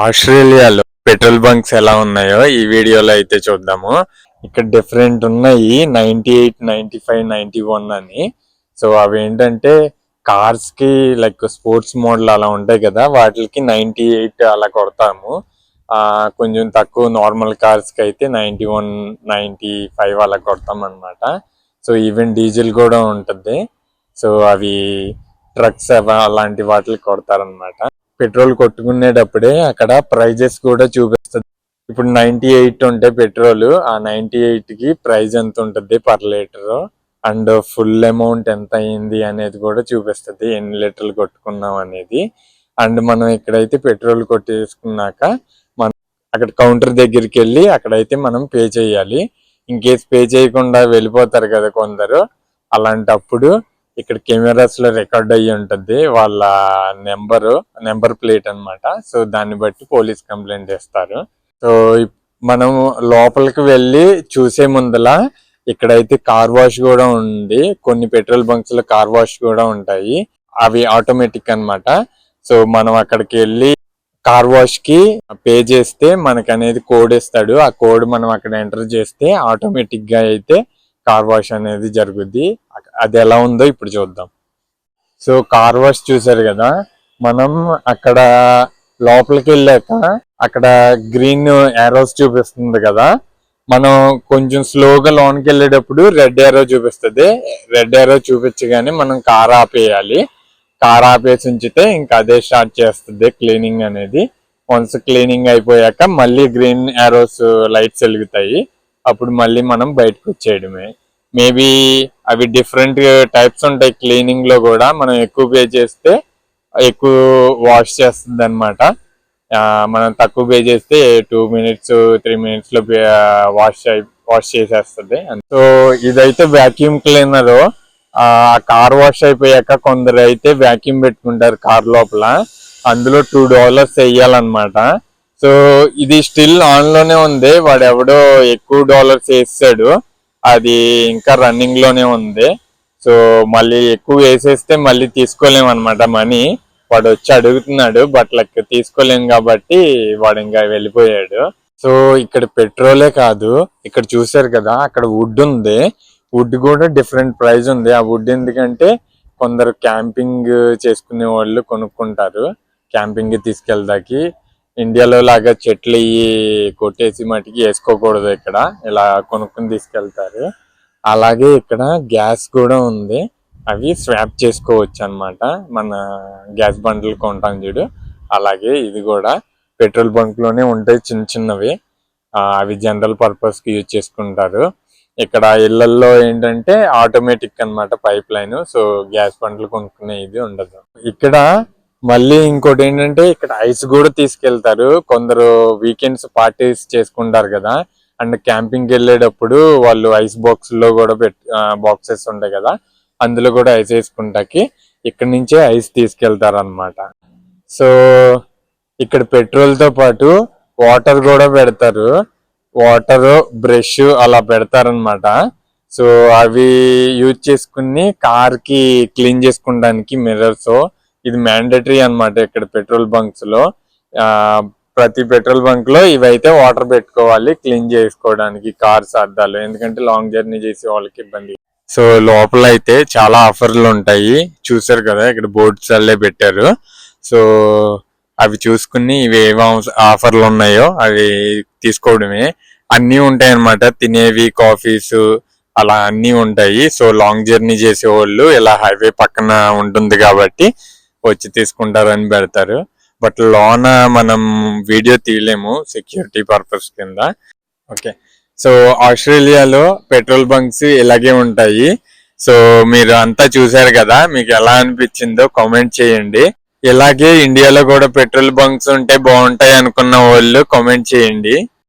ఆస్ట్రేలియాలో petrol bunks ఎలా ఉన్నాయో ఈ వీడియోలో అయితే చూద్దాము. ఇక్కడ డిఫరెంట్ ఉన్నాయి ninety eight ninety five ninety one అని. సో అవి ఏంటంటే కార్స్కి లైక్ స్పోర్ట్స్ మోడల్ అలా ఉంటాయి కదా వాటికి నైన్టీ ఎయిట్ అలా కొడతాము. కొంచెం తక్కువ నార్మల్ కార్స్కి అయితే నైన్టీ వన్ నైంటీ ఫైవ్ అలా కొడతాం అనమాట సో ఈవెన్ డీజిల్ కూడా ఉంటుంది. సో అవి ట్రక్స్ అలాంటి వాటికి కొడతారనమాట పెట్రోల్ కొట్టుకునేటప్పుడే అక్కడ ప్రైజెస్ కూడా చూపిస్తుంది. ఇప్పుడు నైన్టీ ఎయిట్ ఉంటే పెట్రోల్ ఆ నైన్టీ ఎయిట్కి ప్రైజ్ ఎంత ఉంటుంది per litre? And full amount ఎంత అయింది అనేది కూడా చూపిస్తుంది ఎన్ని లీటర్లు కొట్టుకున్నాం అనేది. అండ్ మనం ఇక్కడైతే పెట్రోల్ కొట్టేసుకున్నాక మనం అక్కడ కౌంటర్ దగ్గరికి వెళ్ళి అక్కడైతే మనం పే చేయాలి. ఇన్ కేస్ పే చేయకుండా వెళ్ళిపోతారు కదా కొందరు అలాంటప్పుడు ఇక్కడ కెమెరాస్లో రికార్డ్ అయ్యి ఉంటుంది వాళ్ళ నెంబర్ నెంబర్ ప్లేట్ అన్నమాట. సో దాన్ని బట్టి పోలీస్ కంప్లైంట్ ఇస్తారు సో మనం లోపలికి వెళ్ళి చూసే ముందల ఇక్కడైతే కార్ వాష్ కూడా ఉంది. కొన్ని పెట్రోల్ బంక్స్లో కార్ వాష్ కూడా ఉంటాయి. అవి ఆటోమేటిక్ అనమాట సో మనం అక్కడికి వెళ్ళి కార్ వాష్కి పే చేస్తే మనకు అనేది కోడ్ ఇస్తాడు. ఆ కోడ్ మనం అక్కడ ఎంటర్ చేస్తే ఆటోమేటిక్గా అయితే కార్ వాష్ అనేది జరుగుద్ది. అది ఎలా ఉందో ఇప్పుడు చూద్దాం. సో కార్ వాష్ చూసారు కదా మనం అక్కడ లోపలికి వెళ్ళాక అక్కడ గ్రీన్ ఏరోస్ చూపిస్తుంది కదా మనం కొంచెం స్లోగా లోనికి వెళ్ళేటప్పుడు రెడ్ ఏరో చూపిస్తుంది. రెడ్ ఏరో చూపించగానే మనం కార్ ఆపేయాలి. కార్ ఆపేసి ఉంచితే ఇంకా అదే స్టార్ట్ చేస్తుంది క్లీనింగ్ అనేది. వన్స్ క్లీనింగ్ అయిపోయాక మళ్ళీ గ్రీన్ ఏరోస్ లైట్స్ వెలుగుతాయి. అప్పుడు మళ్ళీ మనం బయటకు వచ్చేయడమే. మేబీ అవి డిఫరెంట్ టైప్స్ ఉంటాయి క్లీనింగ్లో కూడా మనం ఎక్కువ పే చేస్తే ఎక్కువ వాష్ చేస్తుంది అనమాట మనం తక్కువ పే చేస్తే టూ మినిట్స్ త్రీ మినిట్స్లో వాష్ వాష్ చేసేస్తుంది. సో ఇదైతే వ్యాక్యూమ్ క్లీనర్ ఆ కార్ వాష్ అయిపోయాక కొందరు అయితే వ్యాక్యూమ్ పెట్టుకుంటారు కార్ లోపల. అందులో టూ డాలర్స్ వేయాలన్నమాట. సో ఇది స్టిల్ ఆన్లోనే ఉంది. వాడు ఎవడో ఎక్కువ డాలర్స్ వేసాడు. అది ఇంకా రన్నింగ్లోనే ఉంది. సో మళ్ళీ ఎక్కువ వేసేస్తే మళ్ళీ తీసుకోలేము అనమాట మనీ. వాడు వచ్చి అడుగుతున్నాడు బట్ లెక్క తీసుకోలేము కాబట్టి వాడు ఇంకా వెళ్ళిపోయాడు. సో ఇక్కడ పెట్రోలే కాదు ఇక్కడ చూసారు కదా అక్కడ వుడ్ ఉంది. వుడ్ కూడా డిఫరెంట్ ప్రైస్ ఉంది. ఆ వుడ్ ఎందుకంటే కొందరు క్యాంపింగ్ చేసుకునే వాళ్ళు కొనుక్కుంటారు. క్యాంపింగ్ తీసుకెళ్దాకి ఇండియాలో లాగా చెట్లు ఇవి కొట్టేసి మటుకి వేసుకోకూడదు ఇక్కడ. ఇలా కొనుక్కుని తీసుకెళ్తారు. అలాగే ఇక్కడ గ్యాస్ కూడా ఉంది. అవి స్వాప్ చేసుకోవచ్చు అన్నమాట. మన గ్యాస్ బండ్లు కొంటాం చూడు. అలాగే ఇది కూడా పెట్రోల్ బంక్లోనే ఉంటాయి చిన్న చిన్నవి. అవి జనరల్ పర్పస్కి యూజ్ చేసుకుంటారు. ఇక్కడ ఇళ్ళల్లో ఏంటంటే ఆటోమేటిక్ అన్నమాట పైప్ లైన్. సో గ్యాస్ బండ్లు కొనుక్కునే ఇది ఉండదు. ఇక్కడ మళ్ళీ ఇంకోటి ఏంటంటే ఇక్కడ ఐస్ కూడా తీసుకెళ్తారు. కొందరు వీకెండ్స్ పార్టీస్ చేసుకుంటారు కదా. అండ్ క్యాంపింగ్కి వెళ్ళేటప్పుడు వాళ్ళు ఐస్ బాక్స్లో కూడా పెట్ బాక్సెస్ ఉంటాయి కదా. అందులో కూడా ఐస్ వేసుకుంటాకి ఇక్కడ నుంచే ఐస్ తీసుకెళ్తారు అనమాట సో ఇక్కడ పెట్రోల్తో పాటు వాటర్ కూడా పెడతారు. వాటర్ బ్రష్ అలా పెడతారనమాట సో అవి యూజ్ చేసుకుని కార్కి క్లీన్ చేసుకోవడానికి మిర్రర్స్ ఇది మ్యాండటరీ అన్నమాట ఇక్కడ పెట్రోల్ బంక్స్లో. ఆ, ప్రతి పెట్రోల్ బంక్లో ఇవైతే వాటర్ పెట్టుకోవాలి క్లీన్ చేసుకోవడానికి కార్స్ అద్దాలు ఎందుకంటే లాంగ్ జర్నీ చేసే వాళ్ళకి ఇబ్బంది. సో లోపల అయితే చాలా ఆఫర్లు ఉంటాయి. చూసారు కదా ఇక్కడ బోర్డ్స్ అల్లే పెట్టారు. సో అవి చూసుకుని ఇవి ఏం ఆఫర్లు ఉన్నాయో అవి తీసుకోవడమే. అన్నీ ఉంటాయి అన్నమాట. తినేవి కాఫీస్ అలా అన్నీ ఉంటాయి. సో లాంగ్ జర్నీ చేసే వాళ్ళు ఇలా హైవే పక్కన ఉంటుంది కాబట్టి వచ్చి తీసుకుంటారని పెడతారు. బట్ లోన మనం వీడియో తీయలేము సెక్యూరిటీ పర్పస్ కింద. ఓకే. సో ఆస్ట్రేలియాలో పెట్రోల్ బంక్స్ ఇలాగే ఉంటాయి. సో మీరు అంతా చూసారు కదా మీకు ఎలా అనిపించిందో కామెంట్ చేయండి. ఇలాగే ఇండియాలో కూడా పెట్రోల్ బంక్స్ ఉంటే బాగుంటాయి అనుకున్న వాళ్ళు కామెంట్ చేయండి.